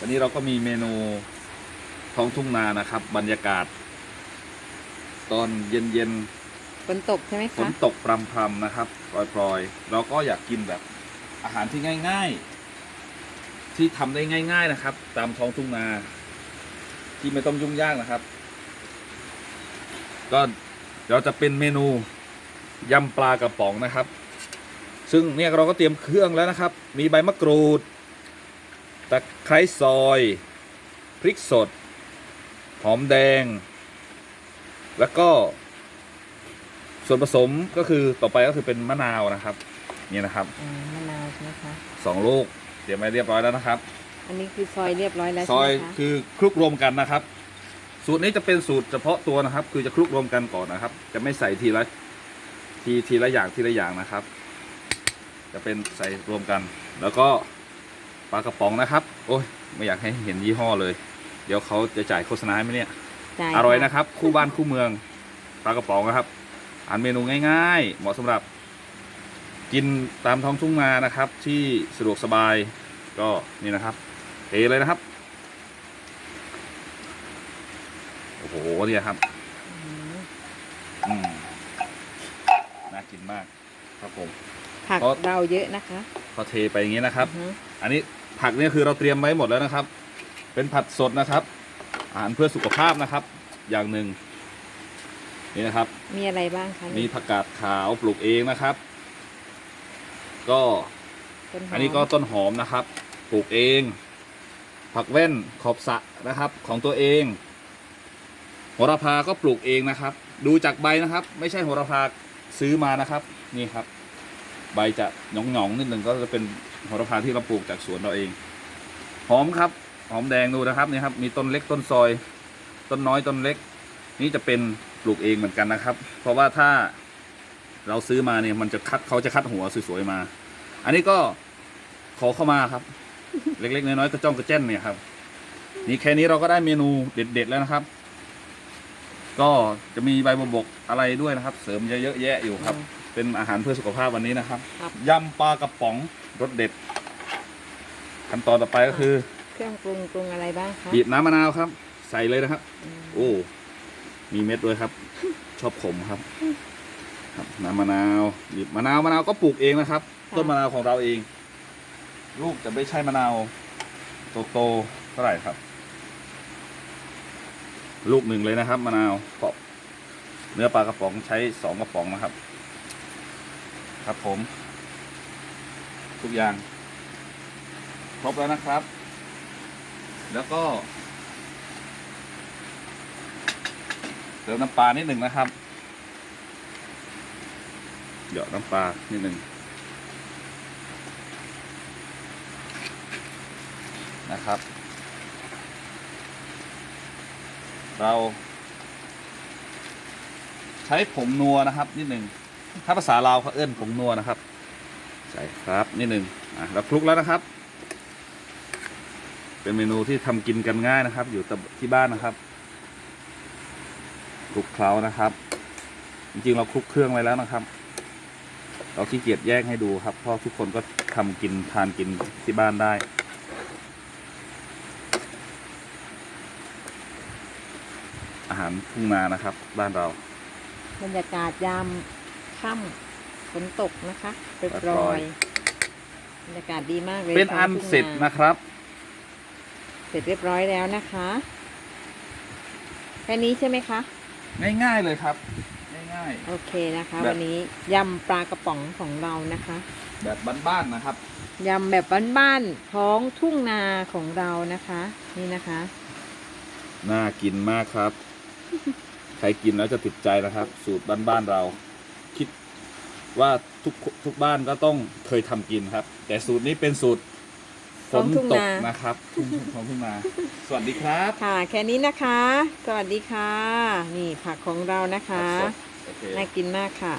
วันนี้เราก็มีเมนูท้องทุ่งนานะครับ บรรยากาศ ตอนเย็นฝนตกใช่ไหมๆฝคะนตกพรำๆนะครับปลอยๆเราก็อยากกินแบบอาหารที่ง่าย ๆ ที่ทำได้ง่าย ๆนะครับ ตามท้องทุ่งนา ที่ไม่ต้องยุ่งยากนะครับ ก็เราจะเป็นเมนูยำปลากระป๋องนะครับ ซึ่งเนี่ยเราก็เตรียมเครื่องแล้วนะครับ มีใบมะกรูด ตะไคร้ซอย พริกสด หอมแดง แล้วก็ ส่วนผสมก็คือต่อไปก็คือเป็นมะนาวนะครับ นี่นะครับอ่ามะนาวใช่ไหมคะ สองลูกเตรียมไว้เรียบร้อยแล้วนะครับ อันนี้คือซอยเรียบร้อยแล้วซใช่อยไหมคะคือคลุกรวมกันนะครับ สูตรนี้จะเป็นสูตรเฉพาะตัวนะครับ คือจะคลุกรวมกันก่อนนะครับ จะไม่ใส่ทีละทีทีละอย่างทีละอย่างนะครับ จะเป็นใส่รวมกัน แล้วก็ ปลากระป๋องนะครับ โอ้ยไม่อยากให้เห็นยี่ห้อเลย เดี๋ยวเขาจะจ่ายโฆษณาให้ไหมเนี่ยจ่าอร่อยนะครับ คู่บ้านคู่เมืองปลากระป๋องนะครับอาหารเมนูง่าย ๆ เหมาะสำหรับ กินตามท้องทุ่งนานะครับ ที่สะดวกสบายก็นี่นะครับเทเลยนะครับโอ้โหเนี่ยครับอืมอืมน่ากินมาก ครับผมผักเพราะเราเยอะนะคะ พอเทไปอย่างนี้นะครับอือฮึอันนี้ ผักเนี่ยคือเราเตรียมไว้หมดแล้วนะครับ เป็นผัดสดนะครับ อาหารเพื่อสุขภาพนะครับ อย่างหนึ่งนี่นะครับ มีอะไรบ้างคะมีผักกาดขาวปลูกเองนะครับ ก็ต้นหอมอันนี้ก็ต้นหอมนะครับ ปลูกเอง ผักแว่นขอบสระนะครับ ของตัวเองโหระพาก็ปลูกเองนะครับ ดูจากใบนะครับ ไม่ใช่โหระพาซื้อมานะครับ นี่ครับ ใบจะหยองๆนิดหนึ่งก็จะเป็นโหระพาที่เราปลูกจากสวนเราเอง หอมครับ หอมแดงดูนะครับนี่ครับ มีต้นเล็กต้นซอย ต้นน้อยต้นเล็ก นี่จะเป็นปลูกเองเหมือนกันนะครับ เพราะว่าถ้าเราซื้อมาเนี่ยมันจะคัดเขาจะคัดหัวสวยๆมา อันนี้ก็ขอเข้ามาครับ เล็กๆน้อยๆกระจ้องกระแจ้นเนี่ยครับ นี่แค่นี้เราก็ได้เมนูเด็ด ๆ แล้วนะครับ ก็จะมีใบบวบกอะไรด้วยนะครับ เสริมเยอะๆแยะอยู่ครับ เป็นอาหารเพื่อสุขภาพวันนี้นะครับครับ ยำปลากระป๋องรสเด็ด ขั้นตอนต่อไปก็คือเครื่องปรุงปรุงอะไรบ้างคะบีบน้ำมะนาวครับ ใส่เลยนะครับอืมโอ้ มีเม็ดด้วยครับ ชอบขมครับ ครับน้ำมะนาวบีบมะนาวมะนาวก็ปลูกเองนะครับ ต้นมะนาวของเราเอง ลูกจะไม่ใช่มะนาวโตๆเท่าไหร่ครับ ลูกหนึ่งเลยนะครับมะนาวเพราะเนื้อปลากระป๋องใช้สองกระป๋องนะครับ ครับผม ทุกอย่าง ครบแล้วนะครับ แล้วก็ เติมน้ำปลานิดหนึ่งนะครับเดี๋ยวน้ำปลานิดหนึ่งนะครับ เรา ใช้ผงนัวนะครับนิดหนึ่ง ถ้าภาษาลาวเขาเอื้นผงนัวนะครับ ใส่ครับนิดหนึ่งอะแล้วคลุกแล้วนะครับ เป็นเมนูที่ทำกินกันง่ายนะครับ อยู่ที่บ้านนะครับคลุกเคล้านะครับ จริงๆเราคลุกเครื่องไว้แล้วนะครับ เราขี้เกียจแยกให้ดูครับ เพราะทุกคนก็ทำกินทานกินที่บ้านได้อาหารทุ่งนานะครับ บ้านเรา บรรยากาศยาม ค่ำฝนตกนะคะเปรปล่ยอยๆบรรยากาศดีมากเลยเป็นอันท้งทุ่งาเสร็จนะครับ เสร็จเรียบร้อยแล้วนะคะแค่นี้ใช่ไหมคะ ง่ายๆเลยครับ ง่าย โอเคนะคะ แบบ วันนี้ยำปลากระป๋องของเรานะคะ ๆ แบบบ้านๆนะครับ ยำแบบบ้านๆท้องทุ่งนาของเรานะคะ นี่นะคะ น่ากินมากครับ ใครกินแล้วจะติดใจนะครับ สูตรบ้านๆเรา คิดว่าทุกทุกบ้านก็ต้องเคยทำกินครับ แต่สูตรนี้เป็นสูตรฝท้องนทุ่งตกนานะครับทุ่งท้องทุ่งนาสวัสดีครับค่ะ แค่นี้นะคะ สวัสดีค่ะ นี่ผักของเรานะคะ ผักสดโอเค น่ากินมากค่ะ